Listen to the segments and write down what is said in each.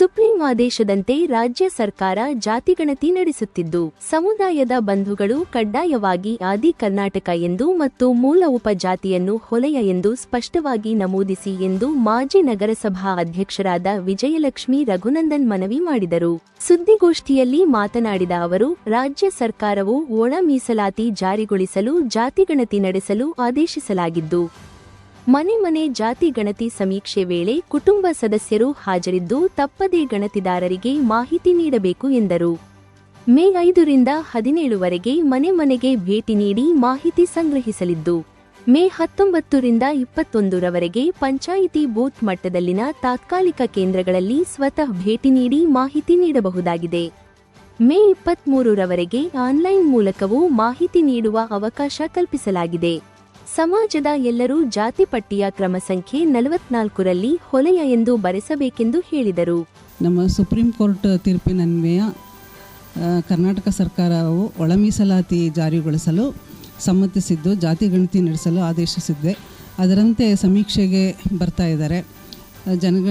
Supreme ಆದೇಶದಂತೆ ರಾಜ್ಯ ಸರ್ಕಾರ ಜಾತಿಗಣತಿ ನಡೆಸುತ್ತಿದ್ದು, ಸಮುದಾಯದ ಬಂಧುಗಳು ಕಡ್ಡಾಯವಾಗಿ ಆದಿ ಕರ್ನಾಟಕ ಎಂದು ಮತ್ತು ಮೂಲ ಉಪಜಾತಿಯನ್ನು ಹೊಲೆಯ ಎಂದು ಸ್ಪಷ್ಟವಾಗಿ ನಮೂದಿಸಿ ಎಂದು ಮಾಜಿ ನಗರಸಭಾ ಅಧ್ಯಕ್ಷರಾದ ವಿಜಯಲಕ್ಷ್ಮಿ ರಘುನಂದನ್ ಮನವಿ ಮಾಡಿದರು. ಸುದ್ದಿಗೋಷ್ಠಿಯಲ್ಲಿ ಮಾತನಾಡಿದ ಅವರು, ರಾಜ್ಯ ಸರ್ಕಾರವು ಒಳ ಮೀಸಲಾತಿ ಜಾರಿಗೊಳಿಸಲು ಜಾತಿಗಣತಿ ನಡೆಸಲು ಆದೇಶಿಸಲಾಗಿದ್ದು ಮನೆ ಮನೆ ಜಾತಿ ಗಣತಿ ಸಮೀಕ್ಷೆ ವೇಳೆ ಕುಟುಂಬ ಸದಸ್ಯರು ಹಾಜರಿದ್ದು ತಪ್ಪದೇ ಗಣತಿದಾರರಿಗೆ ಮಾಹಿತಿ ನೀಡಬೇಕು ಎಂದರು. ಮೇ ಐದರಿಂದ ಹದಿನೇಳುವರೆಗೆ ಮನೆ ಮನೆಗೆ ಭೇಟಿ ನೀಡಿ ಮಾಹಿತಿ ಸಂಗ್ರಹಿಸಲಿದ್ದು, ಮೇ ಹತ್ತೊಂಬತ್ತರಿಂದ ಇಪ್ಪತ್ತೊಂದರವರೆಗೆ ಪಂಚಾಯಿತಿ ಬೂತ್ ಮಟ್ಟದಲ್ಲಿನ ತಾತ್ಕಾಲಿಕ ಕೇಂದ್ರಗಳಲ್ಲಿ ಸ್ವತಃ ಭೇಟಿ ನೀಡಿ ಮಾಹಿತಿ ನೀಡಬಹುದಾಗಿದೆ. ಮೇ ಇಪ್ಪತ್ತ್ಮೂರರವರೆಗೆ ಆನ್ಲೈನ್ ಮೂಲಕವೂ ಮಾಹಿತಿ ನೀಡುವ ಅವಕಾಶ ಕಲ್ಪಿಸಲಾಗಿದೆ. ಸಮಾಜದ ಎಲ್ಲರೂ ಜಾತಿ ಪಟ್ಟಿಯ ಕ್ರಮ ಸಂಖ್ಯೆ ನಲವತ್ನಾಲ್ಕರಲ್ಲಿ ಹೊಲೆಯ ಎಂದು ಬರೆಸಬೇಕೆಂದು ಹೇಳಿದರು. ನಮ್ಮ ಸುಪ್ರೀಂ ಕೋರ್ಟ್ ತೀರ್ಪಿನನ್ವಯ ಕರ್ನಾಟಕ ಸರ್ಕಾರವು ಒಳ ಮೀಸಲಾತಿ ಜಾರಿಗೊಳಿಸಲು ಸಮ್ಮತಿಸಿದ್ದು, ಜಾತಿ ಗಣತಿ ನಡೆಸಲು ಆದೇಶಿಸಿದೆ ಅದರಂತೆ ಸಮೀಕ್ಷೆಗೆ ಬರ್ತಾ ಇದ್ದಾರೆ. ಜನಗ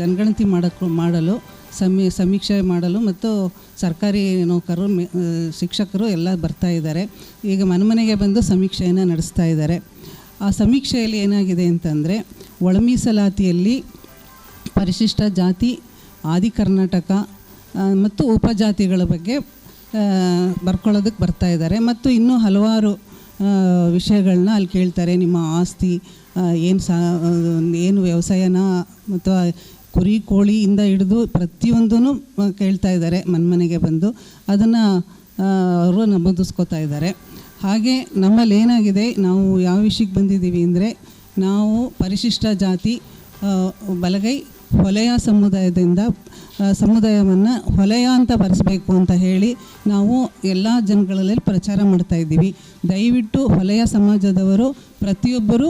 ಜನಗಣತಿ ಮಾಡಕ್ಕೆ ಮಾಡಲು ಸಮೀ, ಸಮೀಕ್ಷೆ ಮಾಡಲು ಮತ್ತು ಸರ್ಕಾರಿ ನೌಕರರು ಶಿಕ್ಷಕರು ಎಲ್ಲ ಬರ್ತಾ ಇದ್ದಾರೆ. ಈಗ ಮನೆ ಮನೆಗೆ ಬಂದು ಸಮೀಕ್ಷೆಯನ್ನು ನಡೆಸ್ತಾ ಇದ್ದಾರೆ. ಆ ಸಮೀಕ್ಷೆಯಲ್ಲಿ ಏನಾಗಿದೆ ಅಂತಂದರೆ, ಒಳಮೀಸಲಾತಿಯಲ್ಲಿ ಪರಿಶಿಷ್ಟ ಜಾತಿ, ಆದಿ ಕರ್ನಾಟಕ ಮತ್ತು ಉಪಜಾತಿಗಳ ಬಗ್ಗೆ ಬರ್ಕೊಳ್ಳೋದಕ್ಕೆ ಬರ್ತಾ ಇದ್ದಾರೆ. ಮತ್ತು ಇನ್ನೂ ಹಲವಾರು ವಿಷಯಗಳನ್ನ ಅಲ್ಲಿ ಕೇಳ್ತಾರೆ. ನಿಮ್ಮ ಆಸ್ತಿ ಏನು ಸಾ ಏನು ವ್ಯವಸಾಯನ ಮತ್ತು ಕುರಿ ಕೋಳಿಯಿಂದ ಹಿಡಿದು ಪ್ರತಿಯೊಂದೂ ಕೇಳ್ತಾ ಇದ್ದಾರೆ, ಮನೆಮನೆಗೆ ಬಂದು. ಅದನ್ನು ಅವರು ನಮೂದಿಸ್ಕೋತಾ ಇದ್ದಾರೆ. ಹಾಗೆ ನಮ್ಮಲ್ಲಿ ಏನಾಗಿದೆ, ನಾವು ಯಾವ ವಿಷಯಕ್ಕೆ ಬಂದಿದ್ದೀವಿ ಅಂದರೆ, ನಾವು ಪರಿಶಿಷ್ಟ ಜಾತಿ ಬಲಗೈ ಹೊಲೆಯ ಸಮುದಾಯದಿಂದ ಸಮುದಾಯವನ್ನು ಹೊಲೆಯ ಅಂತ ಬರೆಸಬೇಕು ಅಂತ ಹೇಳಿ ನಾವು ಎಲ್ಲ ಜನಗಳಲ್ಲಿ ಪ್ರಚಾರ ಮಾಡ್ತಾ ಇದ್ದೀವಿ. ದಯವಿಟ್ಟು ಹೊಲೆಯ ಸಮಾಜದವರು, ಪ್ರತಿಯೊಬ್ಬರು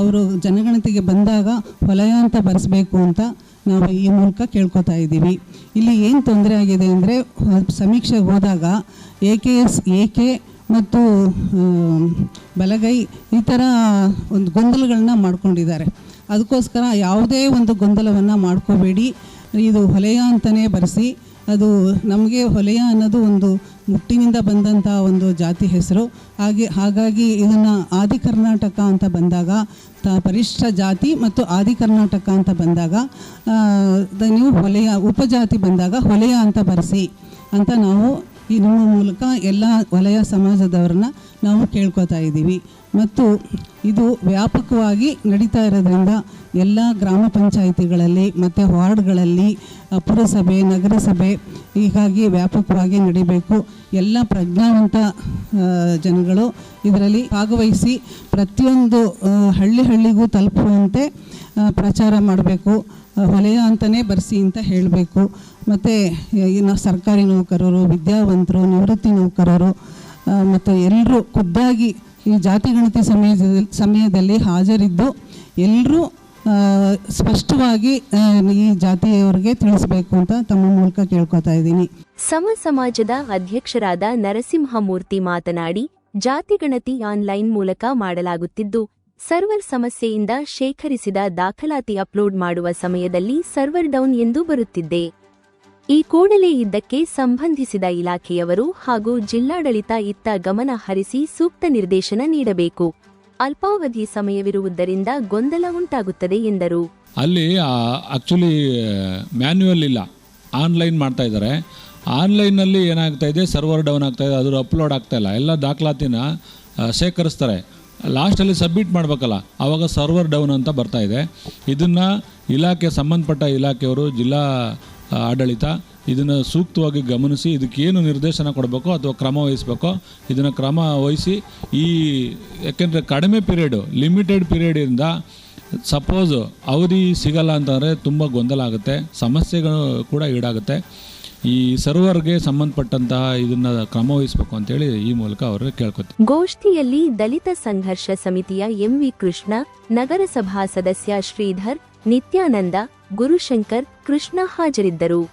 ಅವರು ಜನಗಣತಿಗೆ ಬಂದಾಗ ಹೊಲೆಯ ಅಂತ ಬರೆಸಬೇಕು ಅಂತ ನಾವು ಈ ಮೂಲಕ ಕೇಳ್ಕೊತಾ ಇದ್ದೀವಿ. ಇಲ್ಲಿ ಏನು ತೊಂದರೆ ಆಗಿದೆ ಅಂದರೆ ಸಮೀಕ್ಷೆಗೆ ಹೋದಾಗ A K S, A K ಮತ್ತು ಬಲಗೈ ಈ ಥರ ಒಂದು ಗೊಂದಲಗಳನ್ನ ಮಾಡ್ಕೊಂಡಿದ್ದಾರೆ. ಅದಕ್ಕೋಸ್ಕರ ಯಾವುದೇ ಒಂದು ಗೊಂದಲವನ್ನು ಮಾಡ್ಕೋಬೇಡಿ. ಇದು ಹೊಲೆಯ ಅಂತಲೇ ಬರೆಸಿ ಅದು ನಮಗೆ ಹೊಲೆಯ ಅನ್ನೋದು ಒಂದು ಮುಟ್ಟಿನಿಂದ ಬಂದಂಥ ಒಂದು ಜಾತಿ ಹೆಸರು. ಹಾಗೆ, ಹಾಗಾಗಿ ಇದನ್ನು ಆದಿ ಕರ್ನಾಟಕ ಅಂತ ಬಂದಾಗ, ತ ಪರಿಷ್ಠ ಜಾತಿ ಮತ್ತು ಆದಿ ಕರ್ನಾಟಕ ಅಂತ ಬಂದಾಗ ದ- ನೀವು ಹೊಲೆಯ ಉಪಜಾತಿ ಬಂದಾಗ ಹೊಲೆಯ ಅಂತ ಬರೆಸಿ ಅಂತ ನಾವು ಈ ನಿಮ್ಮ ಮೂಲಕ ಎಲ್ಲ ವಲಯ ಸಮಾಜದವ್ರನ್ನ ನಾವು ಕೇಳ್ಕೊತಾ ಇದ್ದೀವಿ. ಮತ್ತು ಇದು ವ್ಯಾಪಕವಾಗಿ ನಡೀತಾ ಇರೋದ್ರಿಂದ ಎಲ್ಲ ಗ್ರಾಮ ಪಂಚಾಯಿತಿಗಳಲ್ಲಿ ಮತ್ತು ವಾರ್ಡ್ಗಳಲ್ಲಿ ಪುರಸಭೆ, ನಗರಸಭೆ ಹೀಗಾಗಿ ವ್ಯಾಪಕವಾಗಿ ನಡಿಬೇಕು. ಎಲ್ಲ ಪ್ರಜ್ಞಾವಂತ ಜನಗಳು ಇದರಲ್ಲಿ ಭಾಗವಹಿಸಿ ಪ್ರತಿಯೊಂದು ಹಳ್ಳಿ ಹಳ್ಳಿಗೂ ತಲುಪುವಂತೆ ಪ್ರಚಾರ ಮಾಡಬೇಕು. ವಲಯ ಅಂತಲೇ ಬರೆಸಿ ಅಂತ ಹೇಳಬೇಕು. ಮತ್ತು ಇನ್ನು ಸರ್ಕಾರಿ ನೌಕರರು, ವಿದ್ಯಾವಂತರು, ನಿವೃತ್ತಿ ನೌಕರರು ಮತ್ತು ಎಲ್ಲರೂ ಖುದ್ದಾಗಿ ಈ ಜಾತಿ ಗಣತಿ ಸಮಯದಲ್ಲಿ ಸಮಯದಲ್ಲಿ ಹಾಜರಿದ್ದು ಎಲ್ಲರೂ ಸ್ಪಷ್ಟವಾಗಿ ಈ ಜಾತಿಯವರಿಗೆ ತಿಳಿಸಬೇಕು ಅಂತ ತಮ್ಮ ಮೂಲಕ ಕೇಳ್ಕೊತಾ ಇದ್ದೀನಿ. ಸಮ ಸಮಾಜದ ಅಧ್ಯಕ್ಷರಾದ ನರಸಿಂಹಮೂರ್ತಿ ಮಾತನಾಡಿ ಜಾತಿಗಣತಿ ಆನ್ಲೈನ್ ಮೂಲಕ ಮಾಡಲಾಗುತ್ತಿದ್ದು, ಸರ್ವರ್ ಸಮಸ್ಯೆಯಿಂದ ಶೇಖರಿಸಿದ ದಾಖಲಾತಿ ಅಪ್ಲೋಡ್ ಮಾಡುವ ಸಮಯದಲ್ಲಿ ಸರ್ವರ್ ಡೌನ್ ಎಂದು ಬರುತ್ತಿದ್ದೆ. ಈ ಕೂಡಲೇ ಇದ್ದಕ್ಕೆ ಸಂಬಂಧಿಸಿದ ಇಲಾಖೆಯವರು ಹಾಗೂ ಜಿಲ್ಲಾಡಳಿತ ಇತ್ತ ಗಮನ ಹರಿಸಿ ಸೂಕ್ತ ನಿರ್ದೇಶನ ನೀಡಬೇಕು. ಅಲ್ಪಾವಧಿ ಸಮಯವಿರುವುದರಿಂದ ಗೊಂದಲ ಉಂಟಾಗುತ್ತದೆ ಎಂದರು. ಅಲ್ಲಿ ಆ್ಯಕ್ಚುಲಿ ಮ್ಯಾನ್ಯುವಲ್ ಇಲ್ಲ. ಆನ್ಲೈನ್ ಮಾಡ್ತಾ ಇದ್ದಾರೆ. ಆನ್ಲೈನಲ್ಲಿ ಏನಾಗ್ತಾ ಇದೆ? ಸರ್ವರ್ ಡೌನ್ ಆಗ್ತಾ ಇದೆ. ಅದ್ರ ಅಪ್ಲೋಡ್ ಆಗ್ತಾ ಇಲ್ಲ. ಎಲ್ಲ ದಾಖಲಾತಿನ ಶೇಖರಿಸ್ತಾರೆ. ಲಾಸ್ಟಲ್ಲಿ ಸಬ್ಮಿಟ್ ಮಾಡಬೇಕಲ್ಲ. ಆವಾಗ ಸರ್ವರ್ ಡೌನ್ ಅಂತ ಬರ್ತಾ ಇದೆ. ಇದನ್ನು ಇಲಾಖೆ, ಸಂಬಂಧಪಟ್ಟ ಇಲಾಖೆಯವರು ಜಿಲ್ಲಾ ಆಡಳಿತ ಇದನ್ನು ಸೂಕ್ತವಾಗಿ ಗಮನಿಸಿ ಇದಕ್ಕೇನು ನಿರ್ದೇಶನ ಕೊಡಬೇಕೋ ಅಥವಾ ಕ್ರಮ ವಹಿಸಬೇಕೋ ಇದನ್ನು ಕ್ರಮ ವಹಿಸಿ ಈ, ಯಾಕೆಂದರೆ ಕಡಿಮೆ ಪೀರಿಯಡು ಲಿಮಿಟೆಡ್ ಪೀರಿಯಡಿಂದ ಸಪೋಸ್ ಅವಧಿ ಸಿಗಲ್ಲ ಅಂತಂದರೆ ತುಂಬ ಗೊಂದಲ ಆಗುತ್ತೆ, ಸಮಸ್ಯೆಗಳು ಕೂಡ ಈಡಾಗುತ್ತೆ. ಈ ಸರ್ವರ್ಗೆ ಸಂಬಂಧಪಟ್ಟಂತಹ ಇದನ್ನು ಕ್ರಮ ವಹಿಸಬೇಕು ಅಂತೇಳಿ ಈ ಮೂಲಕ ಅವರು ಕೇಳ್ಕೊತೀವಿ. ಗೋಷ್ಠಿಯಲ್ಲಿ ದಲಿತ ಸಂಘರ್ಷ ಸಮಿತಿಯ ಎಂವಿ ಕೃಷ್ಣ, ನಗರಸಭಾ ಸದಸ್ಯ ಶ್ರೀಧರ್, ನಿತ್ಯಾನಂದ ಗುರುಶಂಕರ್ ಕೃಷ್ಣ ಹಾಜರಿದ್ದರು.